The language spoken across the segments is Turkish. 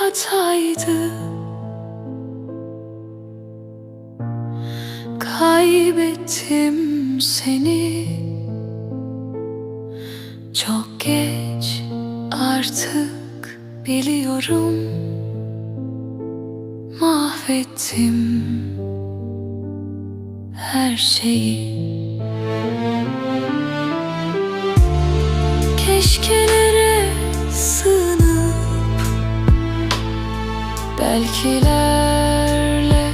hataydı. Kaybettim seni. Çok geç artık biliyorum. Mahvettim her şeyi. Keşkelere Belkilerle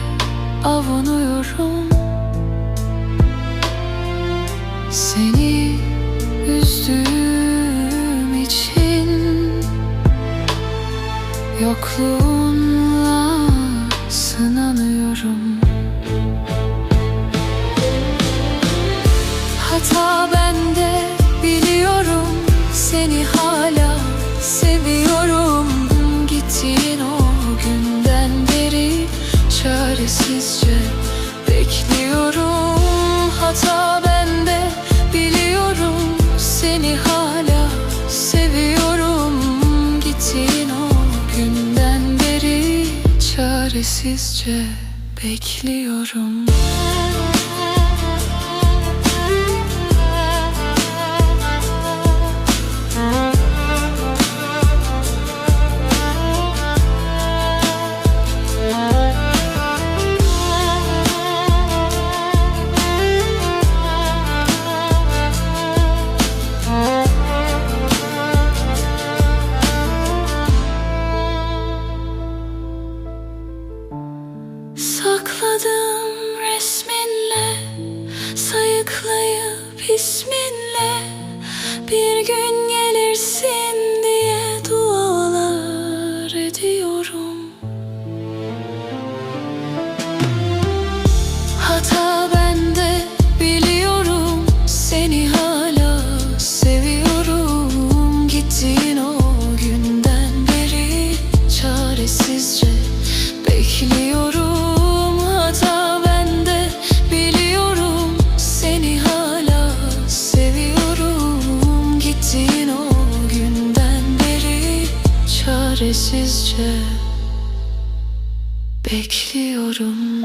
avunuyorum. Seni üzdüğüm için Yokluğunla sınanıyorum Çaresizce bekliyorum. Hata bende biliyorum. Seni hala seviyorum. Gittiğin o günden beri Çaresizce bekliyorum Sakladım resminle Sayıklayıp isminle Bir gün gelirsin diye dualar ediyorum Çaresizce bekliyorum